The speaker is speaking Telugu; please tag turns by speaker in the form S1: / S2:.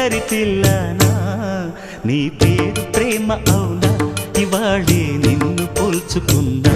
S1: ఒంటరి పిల్లనా నీ పేరు ప్రేమ అవునా? ఇవాళే నిన్ను పోల్చుకుందా.